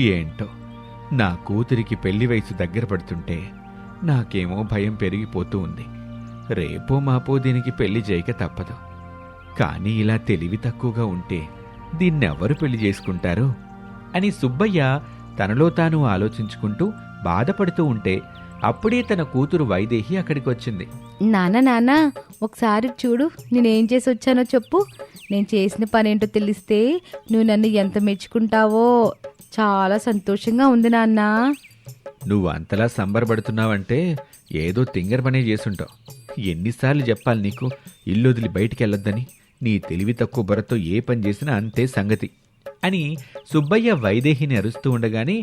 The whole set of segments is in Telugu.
ఏంటో? నా కూతురికి పెళ్ళి వయసు దగ్గర పడుతుంటే నాకేమో భయం పెరిగిపోతూ ఉంది. రేపో మాపో దీనికి పెళ్ళి చేయక తప్పదు. కానీ ఇలా తెలివి తక్కువగా ఉంటే దీన్నెవరు పెళ్ళి చేసుకుంటారు? అని సుబ్బయ్య తనలో తాను ఆలోచించుకుంటూ బాధపడుతూ ఉంటే అప్పుడే తన కూతురు వైదేహి అక్కడికి వచ్చింది నాన్న నాన్న ఒకసారి చూడు నేనేం చేసి వచ్చానో చెప్పు. నేను చేసిన పని ఏంటో తెలిస్తే నువ్వు నన్ను ఎంత మెచ్చుకుంటావో చాలా సంతోషంగా ఉంది నాన్న. నువ్వు అంతలా సంబరపడుతున్నావంటే ఏదో తింగర పనే చేసుంటావు ఎన్నిసార్లు చెప్పాలి నీకు ఇల్లు వదిలి బయటికి వెళ్ళొద్దని నీ తెలివి తక్కువ బుర్రతో ఏ పని చేసినా అంతే సంగతి అని సుబ్బయ్య వైదేహిని అరుస్తూ ఉండగానే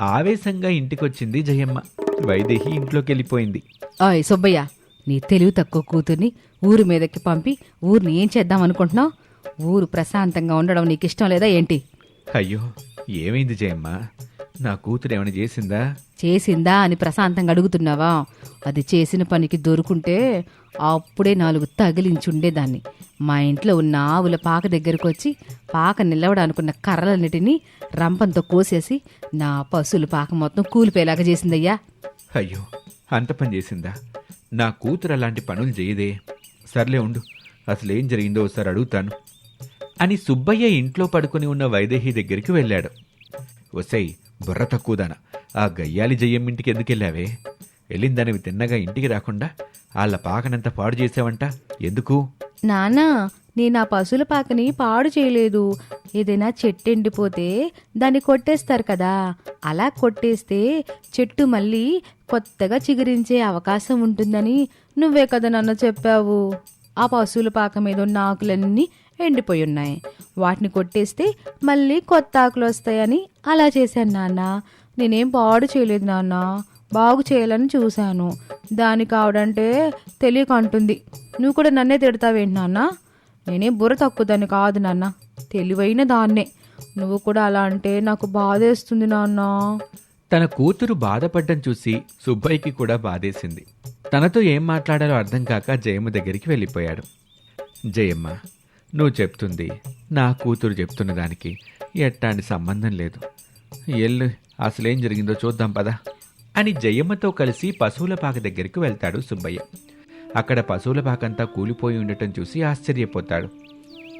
ఆవేశంగా ఇంటికొచ్చింది జయమ్మ. వైదేహి ఇంట్లోకి వెళ్ళిపోయింది. ఓయ్ సుబ్బయ్య నీ తెలివి తక్కువ కూతుర్ని ఊరు మీదకి పంపి ఊరిని ఏం చేద్దాం అనుకుంటున్నావు? ఊరు ప్రశాంతంగా ఉండడం నీకు ఇష్టం లేదా ఏంటి? అయ్యో ఏమైంది జయమ్మ? నా కూతురు ఏమైనా చేసిందా? చేసిందా అని ప్రశాంతంగా అడుగుతున్నావా? అది చేసిన పనికి దొరుకుంటే అప్పుడే నాలుగు తగిలించుండేదాన్ని. మా ఇంట్లో ఉన్న ఆవుల పాక దగ్గరకు వచ్చి పాక నిలవడానుకున్న కర్రలన్నిటినీ రంపంతో కోసేసి నా పశువుల పాక మొత్తం కూలిపోయేలాగా చేసిందయ్యా. అయ్యో అంత పని చేసిందా? నా కూతురు అలాంటి పనులు చేయదే. సర్లే ఉండు అసలేం జరిగిందో ఒకసారి అడుగుతాను. అని సుబ్బయ్య ఇంట్లో పడుకుని ఉన్న వైదేహి దగ్గరికి వెళ్ళాడు. ఒసై బుర్ర తక్కువదాన. ఆ గయ్యాలి జయ్యం ఇంటికి ఎందుకెళ్ళావే వెళ్ళిందనివి తిన్నగా ఇంటికి రాకుండా వాళ్ళ పాకనంత పాడు చేసావంట ఎందుకు? నానా నేను ఆ పశువుల పాకని పాడు చేయలేదు. ఏదైనా చెట్టు ఎండిపోతే దాన్ని కొట్టేస్తారు కదా. అలా కొట్టేస్తే చెట్టు మళ్ళీ కొత్తగా చిగురించే అవకాశం ఉంటుందని నువ్వే కదా నన్ను చెప్పావు. ఆ పశువుల పాక మీద ఉన్న ఆకులన్నీ ఎండిపోయి ఉన్నాయి వాటిని కొట్టేస్తే మళ్ళీ కొత్త ఆకులు వస్తాయని అలా చేశాను నాన్న. నేనేం పాడు చేయలేదు నాన్న. బాగు చేయాలని చూశాను. దానికి ఆవిడంటే తెలియక అంటుంది. నువ్వు కూడా నన్నే తిడతావేంటి నాన్న? నేనే బుర్ర తక్కువదాన్ని కాదు నాన్న. తెలివైన దాన్నే. నువ్వు కూడా అలా అంటే నాకు బాధేస్తుంది నాన్న. తన కూతురు బాధపడ్డం చూసి సుబ్బయ్యకి కూడా బాధేసింది. తనతో ఏం మాట్లాడాలో అర్థం కాక జయమ్మ దగ్గరికి వెళ్ళిపోయాడు. జయమ్మ నువ్వు చెప్తుంది నా కూతురు చెప్తున్న దానికి ఎట్టాంటి సంబంధం లేదు. ఎల్లు అసలేం జరిగిందో చూద్దాం పదా. అని జయమ్మతో కలిసి పశువుల పాక దగ్గరికి వెళ్తాడు సుబ్బయ్య. అక్కడ పశువుల పాకంతా కూలిపోయి ఉండటం చూసి ఆశ్చర్యపోతాడు.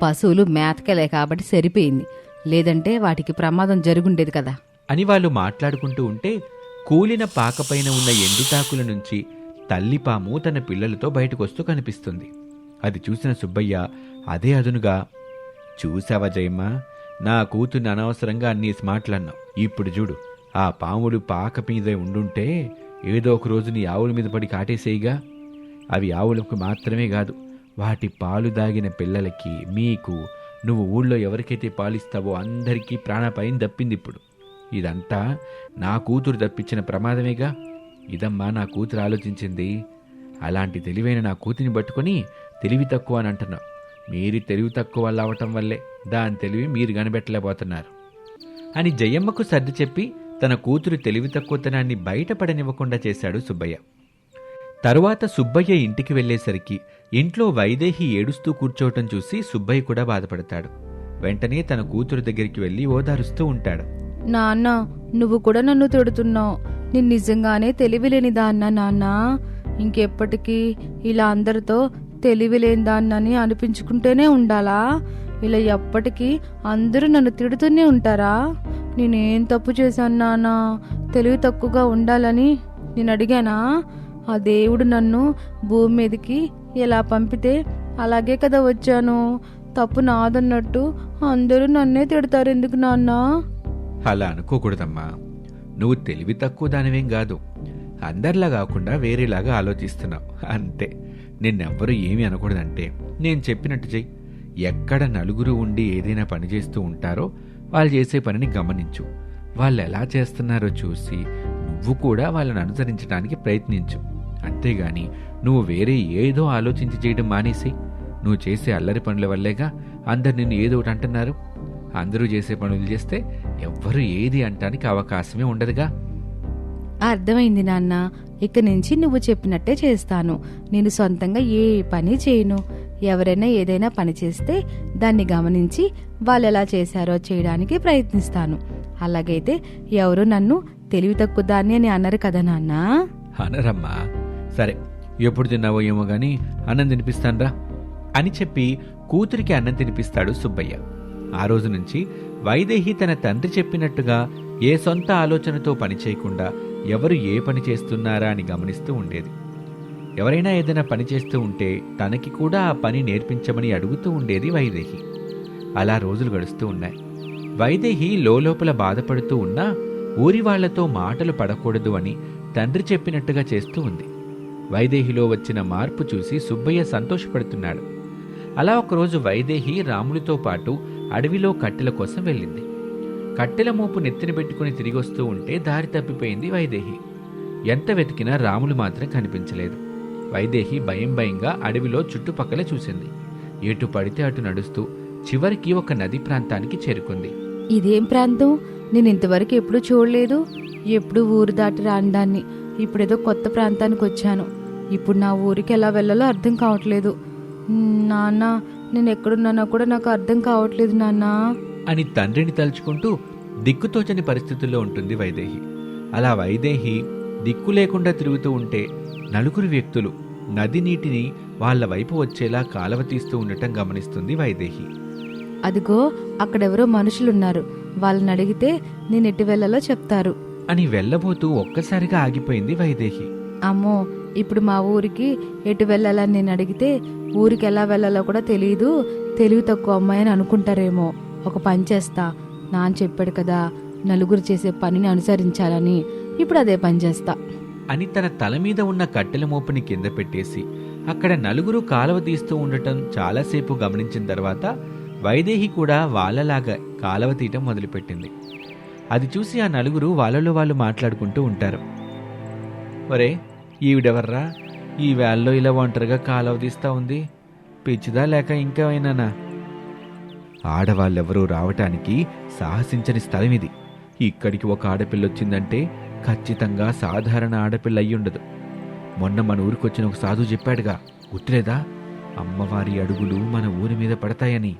పశువులు మేతకలే కాబట్టి సరిపోయింది. లేదంటే వాటికి ప్రమాదం జరుగుండేది కదా. అని వాళ్ళు మాట్లాడుకుంటూ ఉంటే కూలిన పాకపైన ఉన్న ఎండుటాకుల నుంచి తల్లిపాము తన పిల్లలతో బయటకొస్తూ కనిపిస్తుంది. అది చూసిన సుబ్బయ్య అదే అదునుగా చూసావా జయమ్మ? నా కూతుర్ని అనవసరంగా అన్ని మాట్లాడినావు ఇప్పుడు చూడు ఆ పాములు పాక మీదే ఉండుంటే ఏదో ఒక రోజు నీ ఆవుల మీద పడి కాటేసేయిగా. అవి ఆవులకు మాత్రమే కాదు వాటి పాలు దాగిన పిల్లలకి మీకు నువ్వు ఊళ్ళో ఎవరికైతే పాలిస్తావో అందరికీ ప్రాణాపాయం తప్పింది ఇప్పుడు. ఇదంతా నా కూతురు తప్పించిన ప్రమాదమేగా. ఇదమ్మా నా కూతురు ఆలోచించింది. అలాంటి తెలివైన నా కూతురిని పట్టుకొని తెలివి తక్కువ అని అంటున్నావు. మీరు తెలివి తక్కువ వల్ల అవటం వల్లే దాని తెలివి మీరు కనిపెట్టలేకపోతున్నారు అని జయమ్మకు సర్ది చెప్పి తన కూతురు తెలివి తక్కువతనాన్ని బయటపడనివ్వకుండా చేశాడు సుబ్బయ్య. తరువాత సుబ్బయ్య ఇంటికి వెళ్ళేసరికి ఇంట్లో వైదేహి ఏడుస్తూ కూర్చోవటం చూసి సుబ్బయ్య కూడా బాధపడతాడు. వెంటనే తన కూతురు దగ్గరికి వెళ్ళి ఓదారుస్తూ ఉంటాడు. నాన్న నువ్వు కూడా నన్ను తిడుతున్నావు. నేను నిజంగానే తెలివిలేని దాన్న నాన్న. ఇంకెప్పటికీ ఇలా అందరితో తెలివిలేని దాన్నని అనిపించుకుంటూనే ఉండాలా? ఇలా ఎప్పటికీ అందరూ నన్ను తిడుతూనే ఉంటారా? నేనేం తప్పు చేశాను నాన్న? తెలివి తక్కువగా ఉండాలని నేను అడిగానా? ఆ దేవుడు నన్ను భూమి మీదకి ఎలా పంపితే అలాగే కదా వచ్చాను. తప్పు నాదన్నట్టు అందరూ నన్నే తిడతారు ఎందుకు నాన్నా? అలా అనుకోకూడదమ్మా. నువ్వు తెలివి తక్కువ దానివేం కాదు. అందరిలా కాకుండా వేరేలాగా ఆలోచిస్తున్నావు. అంతే. నిన్నెవ్వరూ ఏమీ అనకూడదంటే నేను చెప్పినట్టు చెయ్యి. ఎక్కడ నలుగురు ఉండి ఏదైనా పని చేస్తూ ఉంటారో వాళ్ళు చేసే పనిని గమనించు. వాళ్ళు ఎలా చేస్తున్నారో చూసి నువ్వు కూడా వాళ్ళని అనుసరించడానికి ప్రయత్నించు. అంతేగాని నువ్వు వేరే ఏదో ఆలోచించి చేయడం మానేసి నువ్వు చేసే అల్లరి పనుల వల్లేగా అందరు నిన్ను ఏదో ఒకటి అంటున్నారు. అందరూ చేసే పనులు చేస్తే ఎవ్వరూ ఏది అంటానికి అవకాశమే ఉండదుగా. అర్థమైంది నాన్న. ఇక నుంచి నువ్వు చెప్పినట్టే చేస్తాను. నేను సొంతంగా ఏ పని చేయను. ఎవరైనా ఏదైనా పని చేస్తే దాన్ని గమనించి వాళ్ళు ఎలా చేశారో చేయడానికి ప్రయత్నిస్తాను. అలాగైతే ఎవరు నన్ను తెలివి తక్కువ దాన్ని అని అన్నారు కదా నాన్న? అనరమ్మా. సరే ఎప్పుడు తిన్నావో ఏమో గాని అన్నం తినిపిస్తాన్రా. అని చెప్పి కూతురికి అన్నం తినిపిస్తాడు సుబ్బయ్య. ఆ రోజు నుంచి వైదేహి తన తండ్రి చెప్పినట్టుగా ఏ సొంత ఆలోచనతో పని చేయకుండా ఎవరు ఏ పని చేస్తున్నారా అని గమనిస్తూ ఉండేది. ఎవరైనా ఏదైనా పని చేస్తూ ఉంటే తనకి కూడా ఆ పని నేర్పించమని అడుగుతూ ఉండేది వైదేహి. అలా రోజులు గడుస్తూ ఉన్నాయి. వైదేహి లోపల బాధపడుతూ ఉన్నా ఊరి వాళ్ళతో మాటలు పడకూడదు అని తండ్రి చెప్పినట్టుగా చేస్తూ ఉంది. వైదేహిలో వచ్చిన మార్పు చూసి సుబ్బయ్య సంతోషపడుతున్నాడు. అలా ఒకరోజు వైదేహి రాములతో పాటు అడవిలో కట్టెల కోసం వెళ్ళింది. కట్టెల మోపు నెత్తిన పెట్టుకుని తిరిగి వస్తూ ఉంటే దారి తప్పిపోయింది వైదేహి. ఎంత వెతికినా రాములు మాత్రం కనిపించలేదు. వైదేహి భయం భయంగా అడవిలో చుట్టుపక్కల చూసింది. ఎటు పడితే అటు నడుస్తూ చివరికి ఒక నది ప్రాంతానికి చేరుకుంది. ఇదేం ప్రాంతం? నేను ఇంతవరకు ఎప్పుడూ చూడలేదు. ఎప్పుడు ఊరు దాటి రానిదాన్ని ఇప్పుడేదో కొత్త ప్రాంతానికి వచ్చాను. ఇప్పుడు నా ఊరికి ఎలా వెళ్ళాలో అర్థం కావట్లేదు. నాన్న నేను ఎక్కడున్నానో కూడా నాకు అర్థం కావట్లేదు నాన్న. అని తండ్రిని తలుచుకుంటూ దిక్కుతోచని పరిస్థితుల్లో ఉంటుంది వైదేహి. అలా వైదేహి దిక్కు లేకుండా తిరుగుతూ ఉంటే నలుగురు వ్యక్తులు నది నీటిని వాళ్ళ వైపు వచ్చేలా కాలవ తీస్తూ ఉండటం గమనిస్తుంది వైదేహి. అదిగో అక్కడెవరో మనుషులున్నారు. వాళ్ళని అడిగితే నేను ఎటు వెళ్ళాలో చెప్తారు. అని వెళ్ళబోతూ ఒక్కసారిగా ఆగిపోయింది వైదేహి. అమ్మో ఇప్పుడు మా ఊరికి ఎటు వెళ్ళాలని నేను అడిగితే ఊరికి ఎలా వెళ్ళాలో కూడా తెలియదు తెలివి తక్కువ అమ్మాయి అని అనుకుంటారేమో. ఒక పని చేస్తా. నాన్న చెప్పాడు కదా నలుగురు చేసే పనిని అనుసరించాలని. ఇప్పుడు అదే పని చేస్తా. అని తన తల మీద ఉన్న కట్టెల మోపుని కింద పెట్టేసి అక్కడ నలుగురు కాలువ తీస్తూ ఉండటం చాలాసేపు గమనించిన తర్వాత వైదేహి కూడా వాళ్ళలాగా కాలువ తీయటం మొదలుపెట్టింది. అది చూసి ఆ నలుగురు వాళ్ళలో వాళ్ళు మాట్లాడుకుంటూ ఉంటారు. ఒరే ఈవిడెవర్రా? ఈ వేళ్ళలో ఇలా ఒంటరిగా కాలువ తీస్తా ఉంది. పిచ్చిదా లేక ఇంకేమైనానా? ఆడవాళ్ళెవరూ రావటానికి సాహసించని స్థలం ఇది ఇక్కడికి ఒక ఆడపిల్ల వచ్చిందంటే ఖచ్చితంగా సాధారణ ఆడపిల్ల అయ్యుండదు మొన్న మన ఊరికొచ్చిన ఒక సాధువు చెప్పాడుగా గుర్తులేదా అమ్మవారి అడుగులు మన ఊరి మీద పడతాయని.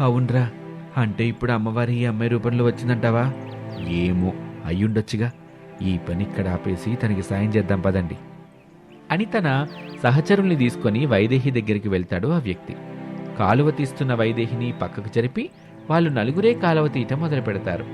అవునరా అంటే ఇప్పుడు అమ్మవారి ఈ అమ్మాయి రూపంలో వచ్చిందంటావా? ఏమో అయ్యుండొచ్చుగా. ఈ పని ఇక్కడ ఆపేసి తనకి సాయం చేద్దాం పదండి. అని తన సహచరుల్ని తీసుకొని వైదేహి దగ్గరికి వెళ్తాడు ఆ వ్యక్తి. కాలువ తీస్తున్న వైదేహిని పక్కకు జరిపి వాళ్ళు నలుగురే కాలువ తీయటం మొదలు పెడతారు.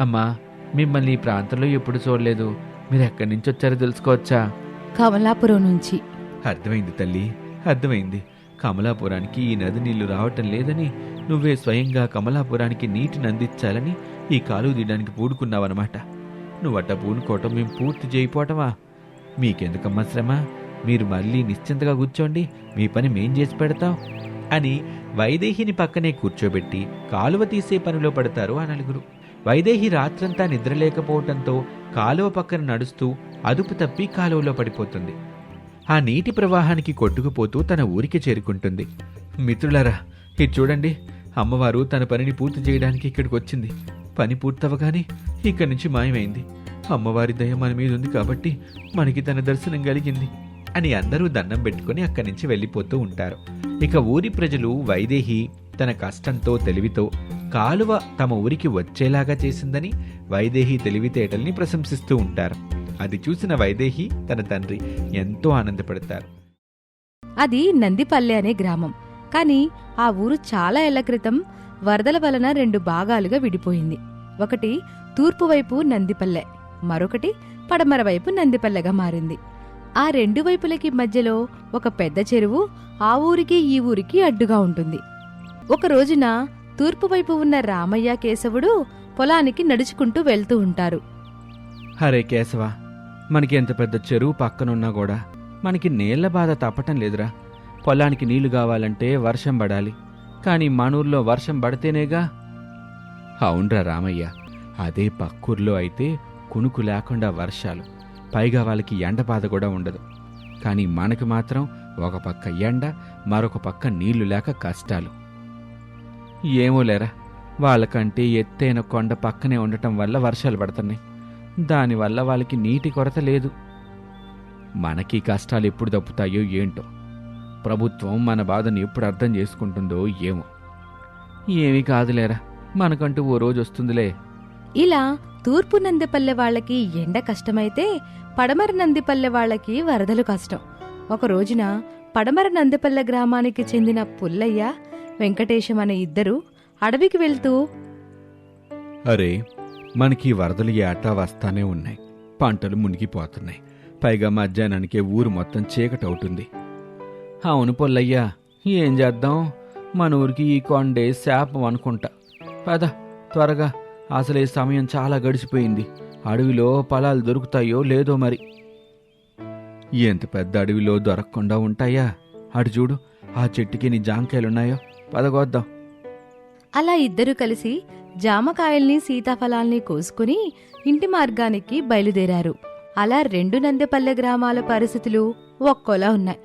అమ్మా మిమ్మల్ని ఈ ప్రాంతంలో ఎప్పుడు చూడలేదు. మీరు ఎక్కడి నుంచి వచ్చారో తెలుసుకోవచ్చా? కమలాపురం నుంచి. అర్థమైంది తల్లి అర్థమైంది. కమలాపురానికి ఈ నది నీళ్ళు రావటం లేదని నువ్వే స్వయంగా కమలాపురానికి నీటిని అందించాలని ఈ కాలువ తీయడానికి పూడుకున్నావన్నమాట. నువ్వట్ట పూనుకోవటం మేము పూర్తి చేయిపోవటమా? మీకెందుకమ్మా శ్రమ? మీరు మళ్ళీ నిశ్చింతగా కూర్చోండి మీ పని మేం చేసి పెడతాం. అని వైదేహిని పక్కనే కూర్చోబెట్టి కాలువ తీసే పనిలో పడతారు ఆ నలుగురు. వైదేహి రాత్రంతా నిద్రలేకపోవటంతో కాలువ పక్కన నడుస్తూ అదుపు తప్పి కాలువలో పడిపోతుంది. ఆ నీటి ప్రవాహానికి కొట్టుకుపోతూ తన ఊరికి చేరుకుంటుంది. మిత్రులరా ఇది చూడండి. అమ్మవారు తన పనిని పూర్తి చేయడానికి ఇక్కడికి వచ్చింది. పని పూర్తవగానే ఇక్కడి నుంచి మాయమైంది. అమ్మవారి దయ మన మీద ఉంది కాబట్టి మనకి తన దర్శనం కలిగింది. అని అందరూ దండం పెట్టుకుని అక్కడి నుంచి వెళ్ళిపోతూ ఉంటారు. ఇక ఊరి ప్రజలు వైదేహి తన కష్టంతో తెలివితో కాలువ తమ ఊరికి వచ్చేలాగా చేసిందని వైదేహి తెలివితేటల్ని ప్రశంసిస్తూ ఉంటారు. అది చూసిన వైదేహి తన తండ్రి ఎంతో ఆనందపడతారు. అది నందిపల్లె అనే గ్రామం. కానీ ఆ ఊరు చాలా ఏళ్ళ క్రితం వరదల వలన రెండు భాగాలుగా విడిపోయింది. ఒకటి తూర్పు వైపు నందిపల్లె మరొకటి పడమర వైపు నందిపల్లెగా మారింది. ఆ రెండు వైపులకి మధ్యలో ఒక పెద్ద చెరువు ఆ ఊరికి ఈ ఊరికి అడ్డుగా ఉంటుంది. ఒక రోజున తూర్పు వైపు ఉన్న రామయ్య కేశవుడు పొలానికి నడుచుకుంటూ వెళ్తూ ఉంటారు. హరే కేశవ మనకి ఎంత పెద్ద చెరువు పక్కనున్నా కూడా మనకి నీళ్ళ బాధ తప్పటం లేదురా. పొలానికి నీళ్ళు కావాలంటే వర్షం పడాలి. కానీ మనూర్లో వర్షం పడితేనేగా? అవునరా రామయ్య అదే పక్కూర్లో అయితే కునుకు లేకుండా వర్షాలు. పైగా వాళ్ళకి ఎండ బాధ కూడా ఉండదు. కానీ మనకి మాత్రం ఒక పక్క ఎండ మరొక పక్క నీళ్ళు లేక కష్టాలు. ఏమో లేరా వాళ్ళకంటే ఎత్తైన కొండ పక్కనే ఉండటం వల్ల వర్షాలు పడుతున్నాయి. దానివల్ల వాళ్ళకి నీటి కొరత లేదు. మనకి కష్టాలు ఎప్పుడు తప్పుతాయో ఏంటో. ప్రభుత్వం మన బాధను ఎప్పుడు అర్థం చేసుకుంటుందో ఏమో. ఏమీ కాదులేరా మనకంటూ ఓ రోజు వస్తుందిలే. ఇలా తూర్పు నందిపల్లె వాళ్ళకి ఎండ కష్టమైతే పడమర నందిపల్లె వాళ్ళకి వరదలు కష్టం. ఒక రోజున పడమర నందిపల్లె గ్రామానికి చెందిన పుల్లయ్య వెంకటేశం అనే ఇద్దరు అడవికి వెళ్తూ అరే మనకి ఈ వరదలు ఏటా వస్తానే ఉన్నాయి. పంటలు మునిగిపోతున్నాయి. పైగా మధ్యాహ్నానికే ఊరు మొత్తం చీకటవుతుంది. అవును పొల్లయ్యా ఏం చేద్దాం? మన ఊరికి ఈ కొండే శాపం అనుకుంటా. పద త్వరగా. అసలు ఈ సమయం చాలా గడిచిపోయింది. అడవిలో పొలాలు దొరుకుతాయో లేదో మరి. ఎంత పెద్ద అడవిలో దొరకకుండా ఉంటాయా? అటు చూడు ఆ చెట్టుకి నీ జాంకాయలున్నాయో. పదగొద్దాం అలా ఇద్దరు కలిసి జామకాయల్ని సీతాఫలాల్ని కోసుకుని ఇంటి మార్గానికి బయలుదేరారు. అలా రెండు నందెపల్లె గ్రామాల పరిస్థితులు ఒక్కోలా ఉన్నాయి.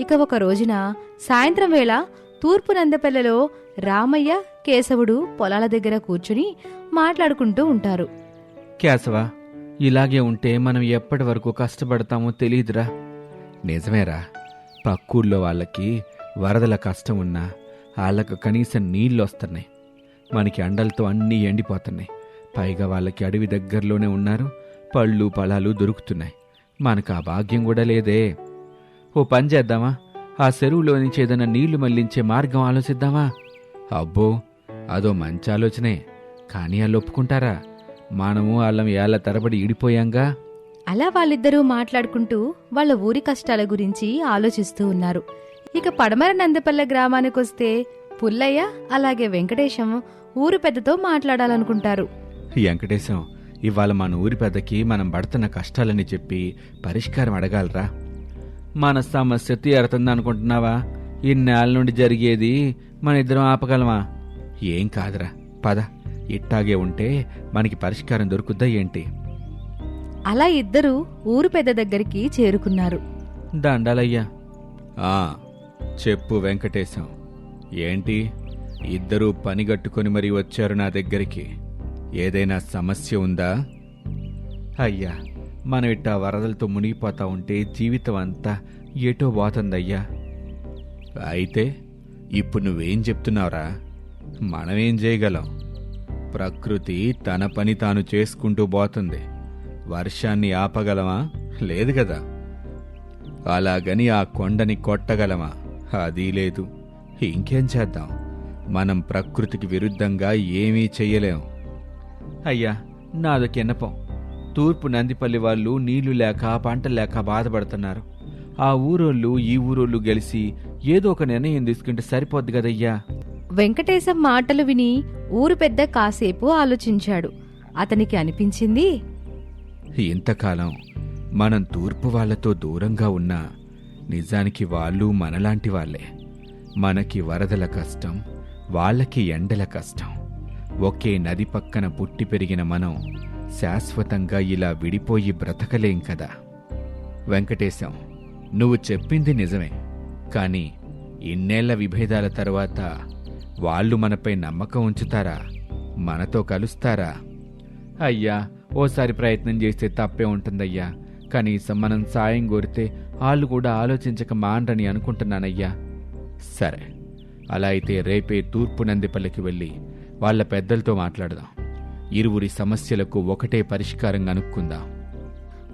ఇక ఒక రోజున సాయంత్రం వేళ తూర్పు నందపల్లెలో రామయ్య కేశవుడు పొలాల దగ్గర కూర్చుని మాట్లాడుకుంటూ ఉంటారు. కేశవ ఇలాగే ఉంటే మనం ఎప్పటి వరకు కష్టపడతామో తెలియదురా. నిజమేరా పక్కూర్లో వాళ్ళకి వరదల కష్టం ఉన్నా వాళ్ళకు కనీసం నీళ్ళు వస్తున్నాయి మనకి అండలతో అన్నీ ఎండిపోతున్నాయి. పైగా వాళ్ళకి అడవి దగ్గరలోనే ఉన్నారు. పళ్ళు పొలాలు దొరుకుతున్నాయి. మనకు ఆ భాగ్యం కూడా లేదే. ఓ పని చేద్దామా? ఆ చెరువులో నుంచి ఏదైనా నీళ్ళు మళ్ళించే మార్గం ఆలోచిద్దామా? అబ్బో అదో మంచి ఆలోచనే. కానీ వాళ్ళు ఒప్పుకుంటారా? మనము వాళ్ళం ఏళ్ళ తరబడి ఈడిపోయాంగా? అలా వాళ్ళిద్దరూ మాట్లాడుకుంటూ వాళ్ళ ఊరి కష్టాల గురించి ఆలోచిస్తూ ఉన్నారు. ఇక పడమర నందపల్లె గ్రామానికొస్తే పుల్లయ్య అలాగే వెంకటేశం ఊరు పెద్దతో మాట్లాడాలనుకుంటారు. వెంకటేశం ఇవాళ మన ఊరి పెద్దకి మనం పడుతున్న కష్టాలని చెప్పి పరిష్కారం అడగాలరా. మన సమస్య తీరుతుంది అనుకుంటున్నావా? ఇన్నేళ్ళ నుండి జరిగేది మన ఇద్దరం ఆపగలమా? ఏం కాదురా. పద. ఇట్టాగే ఉంటే మనకి పరిష్కారం దొరుకుద్దా ఏంటి? అలా ఇద్దరు ఊరు పెద్ద దగ్గరికి చేరుకున్నారు. దండాలయ్యా. ఆ చెప్పు వెంకటేశం. ఏంటి? ఇద్దరూ పనిగట్టుకొని మరీ వచ్చారు నా దగ్గరికి. ఏదైనా సమస్య ఉందా? అయ్యా మనం ఇట్టా వరదలతో మునిగిపోతా ఉంటే జీవితం అంతా ఏటో పోతుందయ్యా. అయితే ఇప్పుడు నువ్వేం చెప్తున్నావురా? మనమేం చేయగలం? ప్రకృతి తన పని తాను చేసుకుంటూ పోతుంది. వర్షాన్ని ఆపగలమా? లేదు కదా. అలాగని ఆ కొండని కొట్టగలమా? అది లేదు. ఇంకేం చేద్దాం? మనం ప్రకృతికి విరుద్ధంగా ఏమీ చెయ్యలేం. అయ్యా నాదొక ఎన్నపం తూర్పు నందిపల్లి వాళ్ళు నీళ్ళు లేక పంట లేక బాధపడుతున్నారు. ఆ ఊరోళ్ళు ఈ ఊరోళ్ళు గెలిచి ఏదో ఒక నిర్ణయం తీసుకుంటే సరిపోద్ది కదయ్యా. వెంకటేశం మాటలు విని ఊరు పెద్ద కాసేపు ఆలోచించాడు. అతనికి అనిపించింది ఇంతకాలం మనం తూర్పు వాళ్ళతో దూరంగా ఉన్నా నిజానికి వాళ్ళు మనలాంటి వాళ్ళే. మనకి వరదల కష్టం వాళ్ళకి ఎండల కష్టం. ఒకే నది పక్కన పుట్టి పెరిగిన మనం శాశ్వతంగా ఇలా విడిపోయి బ్రతకలేం కదా. వెంకటేశం నువ్వు చెప్పింది నిజమే. కానీ ఇన్నేళ్ళ విభేదాల తర్వాత వాళ్ళు మనపై నమ్మకం ఉంచుతారా? మనతో కలుస్తారా? అయ్యా ఓసారి ప్రయత్నం చేస్తే తప్పే ఉంటుందయ్యా. కనీసం మనం సాయం కోరితే వాళ్ళు కూడా ఆలోచించక మాండ్రని అనుకుంటున్నానయ్యా. సరే అలా అయితే రేపే తూర్పు నందిపల్లికి వెళ్ళి వాళ్ళ పెద్దలతో మాట్లాడదాం. ఇరువురి సమస్యలకు ఒకటే పరిష్కారం కనుక్కుందాం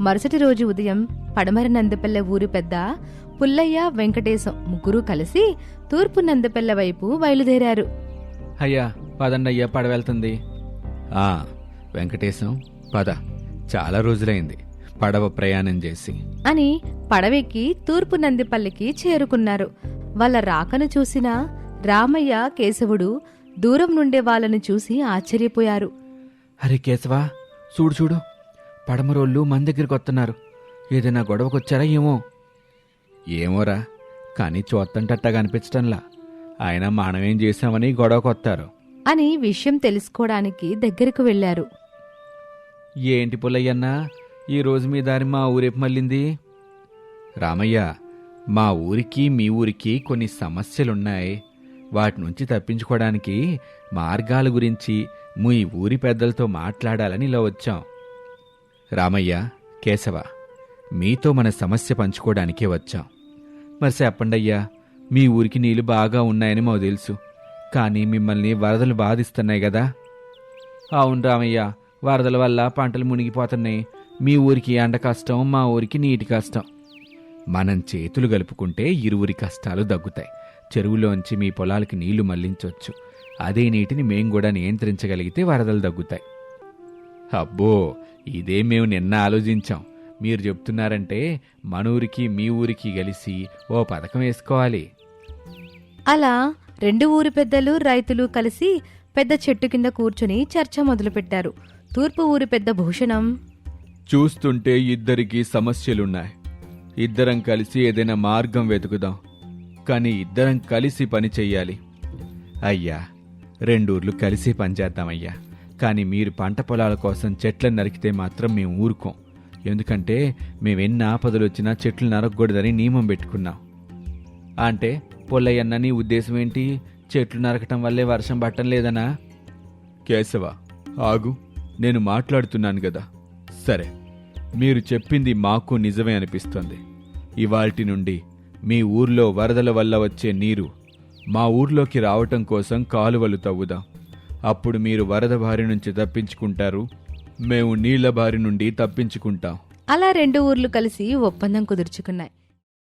మరుసటి రోజు ఉదయం పడమర నందపల్లె ఊరి పెద్ద పుల్లయ్య వెంకటేశం ముగ్గురు కలిసి తూర్పు నందపల్లె వైపు బయలుదేరారు. అయ్యా పదండయ్యా పడ వెళ్తుంది. ఆ వెంకటేశం పద. చాలా రోజులైంది. పడవ ప్రయాణం చేసి. అని పడవెక్కి తూర్పు నందిపల్లికి చేరుకున్నారు. వాళ్ళ రాకను చూసిన రామయ్య కేశవుడు దూరం నుండే వాళ్ళను చూసి ఆశ్చర్యపోయారు. అరే కేశవా చూడు చూడు. పడమరోళ్ళు మన దగ్గరికి వస్తున్నారు. ఏదైనా గొడవకొచ్చారా ఏమో? ఏమోరా కానీ చూత్తంటట్టగా అనిపించటంలా. ఆయన మనమేం చేశామని గొడవకొత్తారు. అని విషయం తెలుసుకోవడానికి దగ్గరకు వెళ్ళారు ఏంటి పుల్లయ్యన్నా ఈ రోజు మీ దారి మా ఊరేపు మళ్ళింది? రామయ్య మా ఊరికి మీ ఊరికి కొన్ని సమస్యలున్నాయి. వాటి నుంచి తప్పించుకోవడానికి మార్గాల గురించి మీ ఊరి పెద్దలతో మాట్లాడాలని ఇలా వచ్చాం. రామయ్య కేశవ మీతో మన సమస్య పంచుకోవడానికే వచ్చాం. మరి చెప్పండయ్యా మీ ఊరికి నీళ్ళు బాగా ఉన్నాయని మాకు తెలుసు. కానీ మిమ్మల్ని వరదలు బాధిస్తున్నాయి కదా. అవును రామయ్య వరదల వల్ల పంటలు మునిగిపోతున్నాయి. మీ ఊరికి ఎండ కష్టం మా ఊరికి నీటి కష్టం. మనం చేతులు గలుపుకుంటే ఇరువురి కష్టాలు దగ్గుతాయి చెరువులోంచి మీ పొలాలకి నీళ్ళు మళ్ళించవచ్చు. అదే నీటిని మేం కూడా నియంత్రించగలిగితే వరదలు దగ్గుతాయి అబ్బో ఇదే మేము నిన్న ఆలోచించాం. మీరు చెప్తున్నారంటే మన ఊరికి మీ ఊరికి కలిసి ఓ పథకం వేసుకోవాలి. అలా రెండు ఊరి పెద్దలు రైతులు కలిసి పెద్ద చెట్టు కింద కూర్చుని చర్చ మొదలుపెట్టారు. తూర్పు ఊరి పెద్ద భూషణం. చూస్తుంటే ఇద్దరికి సమస్యలున్నాయి. ఇద్దరం కలిసి ఏదైనా మార్గం వెతుకుదాం. కానీ ఇద్దరం కలిసి పని చెయ్యాలి. అయ్యా రెండూర్లు కలిసి పనిచేద్దామయ్యా కానీ మీరు పంట పొలాల కోసం చెట్లను నరికితే మాత్రం మేము ఊరుకోం. ఎందుకంటే మేము ఎన్ని ఆపదలు వచ్చినా చెట్లు నరకకూడదని నియమం పెట్టుకున్నాం. అంటే పొల్లయ్యన్న నీ ఉద్దేశం ఏంటి? చెట్లు నరకటం వల్లే వర్షం పట్టం లేదనా? కేశవ ఆగు. నేను మాట్లాడుతున్నాను కదా సరే. మీరు చెప్పింది మాకు నిజమే అనిపిస్తుంది. ఇవాల్టి నుండి మీ ఊర్లో వరదల వల్ల వచ్చే నీరు మా ఊర్లోకి రావటం కోసం కాలువలు తవ్వుదాం. అప్పుడు మీరు వరద బారి నుంచి తప్పించుకుంటారు. మేము నీళ్ళ బారి నుండి తప్పించుకుంటాం. అలా రెండు ఊర్లు కలిసి ఒప్పందం కుదుర్చుకున్నాయి.